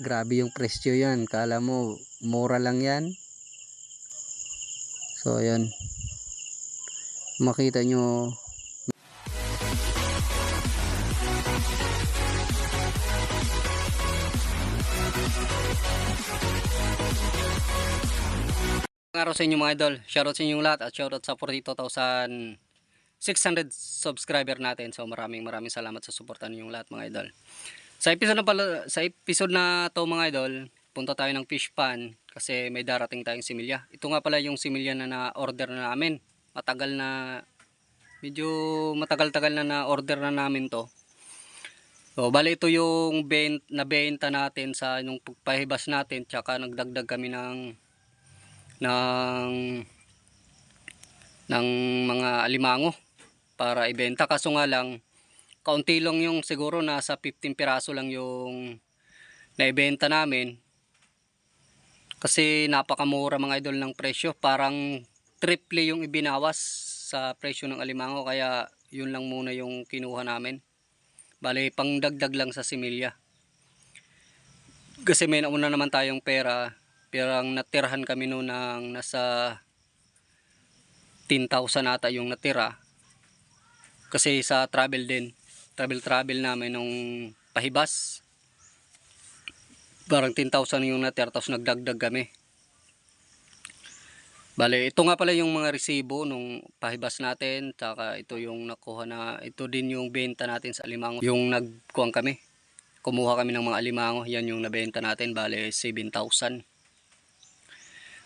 grabe yung presyo yan. Kala mo, mura lang yan. So, ayan. Makita nyo, araw sa inyo mga idol. Shoutout sa inyong lahat at shoutout sa 42,600 subscriber natin. So maraming maraming salamat sa suporta ninyong lahat mga idol. Sa episode na pala, sa episode na to mga idol, punta tayo ng fish pan kasi may darating tayong similya. Ito nga pala yung similya na na-order na namin. Matagal na medyo matagal-tagal na na-order na namin to. So, bali ito yung bent, nabenta natin sa nung pagpahibas natin tsaka nagdagdag kami ng ng ng mga alimango para ibenta kaso nga lang kaunti lang yung siguro nasa 15 piraso lang yung naibenta namin. Kasi napakamura mga idol ng presyo. Parang triple yung ibinawas sa presyo ng alimango kaya yun lang muna yung kinuha namin. Bali pang dagdag lang sa similya. Kasi may nauna naman tayong pera. Pero ang natirahan kami noon ng nasa 10,000 ata yung natira. Kasi sa travel din. Travel travel namin nung pahibas. Parang 10,000 yung natira tapos nagdagdag kami. Bale, ito nga pala yung mga resibo nung pahibas natin. Tsaka ito yung nakuha na, ito din yung benta natin sa alimango. Yung nagkuhan kami. Kumuha kami ng mga alimango. Yan yung nabenta natin. Bale, 7,000.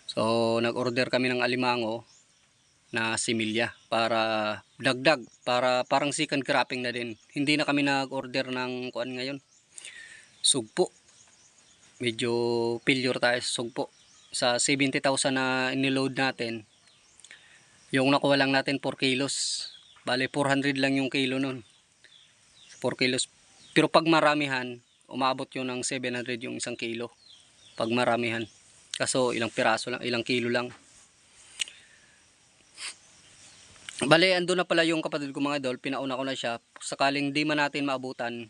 So, nag-order kami ng alimango na similya para dagdag, para parang second cropping na din. Hindi na kami nag-order ng kuan ngayon. Sugpo. Medyo failure tayo sa sugpo. Sa 70,000 na iniload natin, yung nakuha lang natin 4 kilos. Bale, 400 lang yung kilo nun. 4 kilos. Pero pag maramihan, umabot yun ng 700 yung isang kilo. Pag maramihan. Kaso ilang piraso lang, ilang kilo lang. Bale, ando na pala yung kapatid ko mga idol, pinauna ko na siya. Sakaling di man natin maabutan,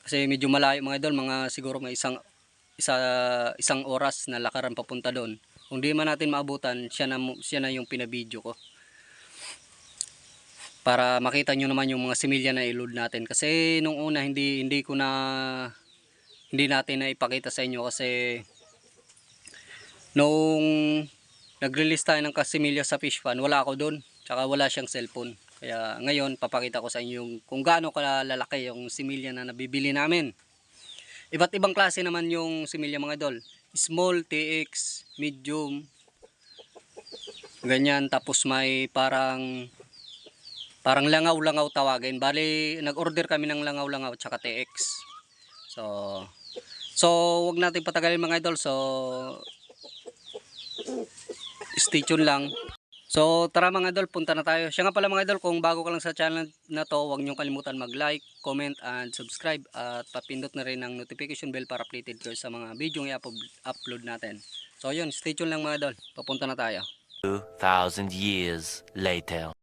kasi medyo malayo mga idol, mga siguro may isang isa, isang oras na lakaran papunta doon. Kung di man natin maabutan, siya na, siya na yung pinabidyo ko. Para makita nyo naman yung mga similya na iload natin. Kasi nung una, hindi, hindi ko na, hindi natin na ipakita sa inyo kasi nung nag-release tayo ng kasimilya sa fish pan, wala ako doon. Tsaka wala siyang cellphone. Kaya ngayon, papakita ko sa inyo kung gaano kalalaki yung similya na nabibili namin. Iba't ibang klase naman yung similya mga idol. Small, TX, medium, ganyan. Tapos may parang, parang langaw-langaw tawagin. Bali, nag-order kami ng langaw-langaw tsaka TX. So, so wag natin patagalin mga idol. So, stay tuned lang. So tara mga idol, punta na tayo. Siya nga pala mga idol, kung bago ka lang sa channel na to, huwag niyong kalimutan mag-like, comment, and subscribe. At papindot na rin ang notification bell para updated kayo sa mga video na i-upload natin. So yun, stay tuned lang mga idol. Papunta na tayo. 2,000 years later.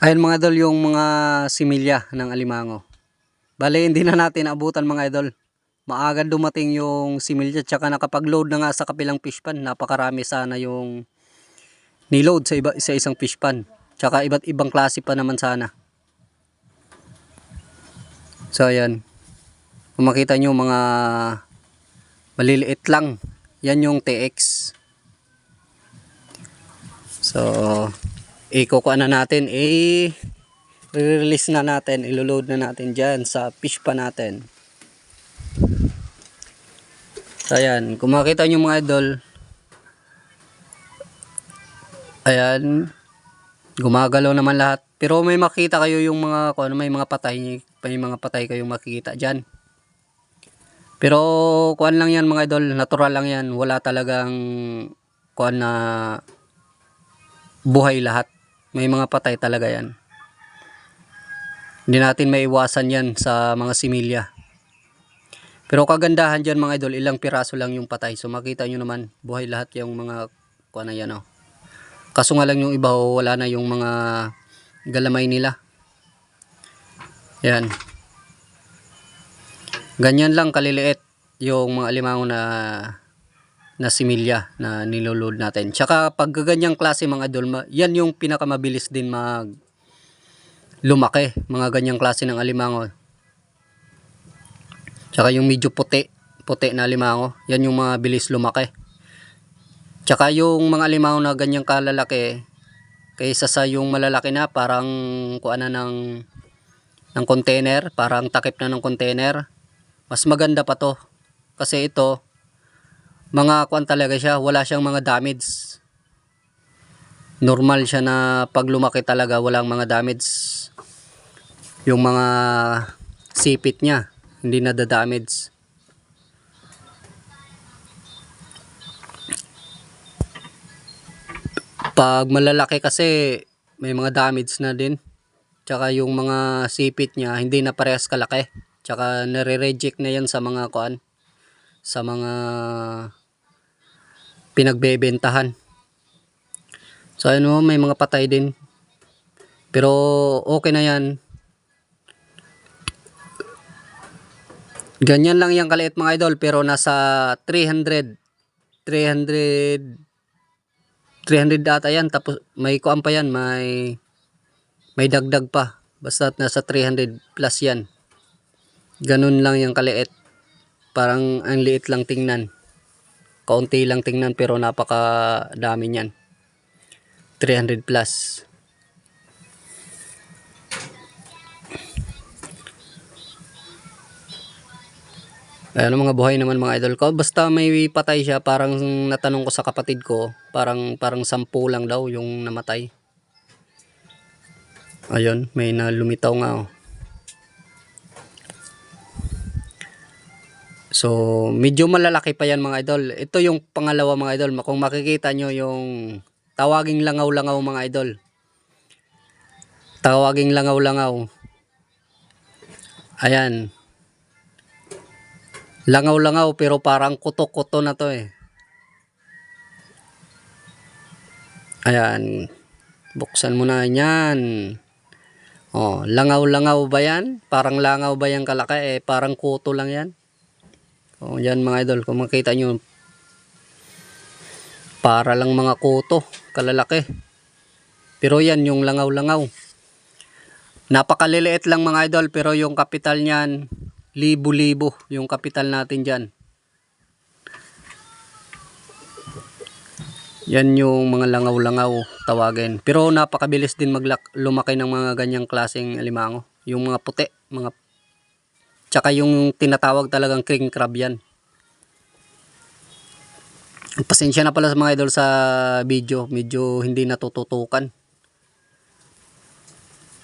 Ayun mga idol, yung mga similya ng alimango. Bale, hindi na natin abutan mga idol. Maaga dumating yung similya, tsaka nakapag-load na nga sa kapilang fish pan. Napakarami sana yung niload sa iba sa isang fish pan. Tsaka iba't ibang klase pa naman sana. So ayan. Kung makita nyo mga maliliit lang. Yan yung TX. So ikukuha na natin eh release na natin, iloload na natin dyan sa fish pa natin. So ayan, kung makita nyo mga idol, ayan, gumagalaw naman lahat. Pero may makita kayo yung mga, kung ano, may mga patay, may mga patay kayong makikita dyan. Pero kuan lang yan mga idol, natural lang yan. Wala talagang kuan na buhay lahat. May mga patay talaga yan. Hindi natin maiwasan yan sa mga similya. Pero kagandahan dyan mga idol, ilang piraso lang yung patay. So makita nyo naman, buhay lahat yung mga kuan na yan. Oh. Kaso nga lang yung iba, oh, wala na yung mga galamay nila. Yan. Ganyan lang kaliliit. yung mga alimango na na similya na niloload natin. Tsaka pag ganyang klase mga idol, yan yung pinakamabilis din mag lumaki, mga ganyang klase ng alimango. Tsaka yung medyo puti, puti na alimango, yan yung mga bilis lumaki. Tsaka yung mga alimango na ganyang kalalaki, kaysa sa yung malalaki na parang kuan na ng ng container, parang takip na ng container. Mas maganda pa to. Kasi ito, mga kuan talaga siya, wala siyang mga damage. Normal siya na pag lumaki talaga, walang mga damage. Yung mga sipit niya, hindi na damage. Pag malalaki kasi, may mga damage na din. Tsaka yung mga sipit niya, hindi na parehas kalaki. Tsaka nare-reject na yan sa mga kuan, sa mga pinagbebentahan. So ano, may mga patay din. Pero okay na yan. Ganyan lang yung kaliit mga idol pero nasa 300 300 300 data yan tapos may kuan pa yan may may dagdag pa. Basta nasa 300 plus yan. Ganun lang yung kaliit. Parang ang liit lang tingnan. Kaunti lang tingnan pero napaka dami niyan 300 plus Ayan mga buhay naman mga idol ko. Basta may patay siya, parang natanong ko sa kapatid ko, parang parang sampu lang daw yung namatay. Ayun, may na lumitaw nga oh. So, medyo malalaki pa yan mga idol. Ito yung pangalawa mga idol. Kung makikita nyo yung tawaging langaw-langaw mga idol. Tawaging langaw-langaw. Ayan. Langaw-langaw pero parang kuto-kuto na to eh. Ayan. Buksan mo na yan. Oh, langaw-langaw ba yan? Parang langaw ba yan kalaki? Eh, parang kuto lang yan. Oh, yan mga idol. Kung makita nyo, para lang mga kuto, kalalaki. Pero yan, yung langaw-langaw. Napakaliliit lang mga idol, pero yung kapital niyan, libo-libo yung kapital natin dyan. Yan yung mga langaw-langaw tawagin. Pero napakabilis din maglak lumaki ng mga ganyang klaseng alimango. Yung mga puti, mga tsaka yung tinatawag talagang king crab yan. Pasensya na pala sa mga idol sa video, medyo hindi natututukan.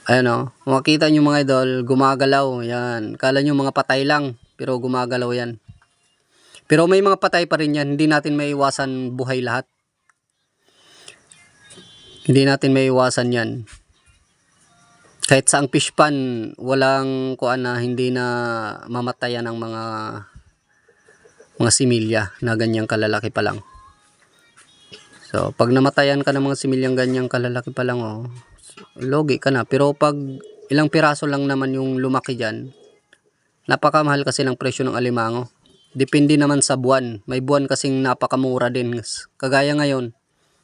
Ayan o, makita nyo mga idol, gumagalaw, yan. Kala nyo mga patay lang, pero gumagalaw yan. Pero may mga patay pa rin yan, hindi natin maiwasan buhay lahat. Hindi natin maiwasan yan. Kahit sa ang fish pan, walang kuan na hindi na mamatayan ng mga mga similya na ganyang kalalaki pa lang. So, pag namatayan ka ng mga similyang ganyang kalalaki pa lang, oh, logi ka na. Pero pag ilang piraso lang naman yung lumaki dyan, napakamahal kasi ng presyo ng alimango. Depende naman sa buwan. May buwan kasing napakamura din. Kagaya ngayon,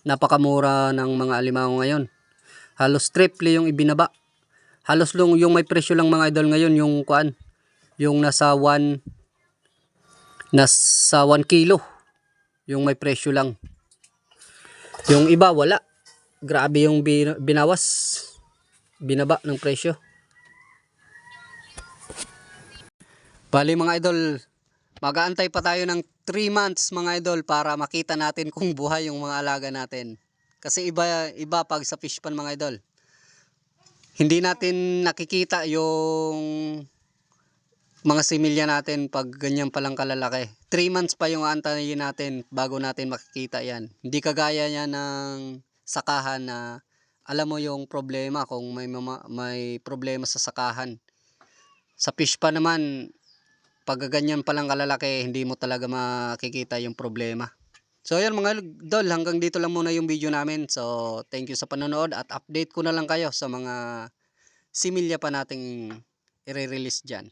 napakamura ng mga alimango ngayon. Halos triple yung ibinaba. Halos lang yung may presyo lang mga idol ngayon yung kuan, yung nasa 1 nasa 1 kilo. Yung may presyo lang. Yung iba wala. Grabe yung bin- binawas. Binaba ng presyo. Bali mga idol, mag-aantay pa tayo ng 3 months mga idol para makita natin kung buhay yung mga alaga natin. Kasi iba iba pag sa fish pan mga idol. Hindi natin nakikita yung mga similya natin pag ganyan palang kalalaki. 3 months pa yung antayin natin bago natin makikita yan. Hindi kagaya niya ng sakahan na alam mo yung problema kung may mama- may problema sa sakahan. Sa fish pa naman, pag ganyan palang kalalaki, hindi mo talaga makikita yung problema. So yan mga dol, hanggang dito lang muna yung video namin. So thank you sa panonood at update ko na lang kayo sa mga similya pa nating i-release dyan.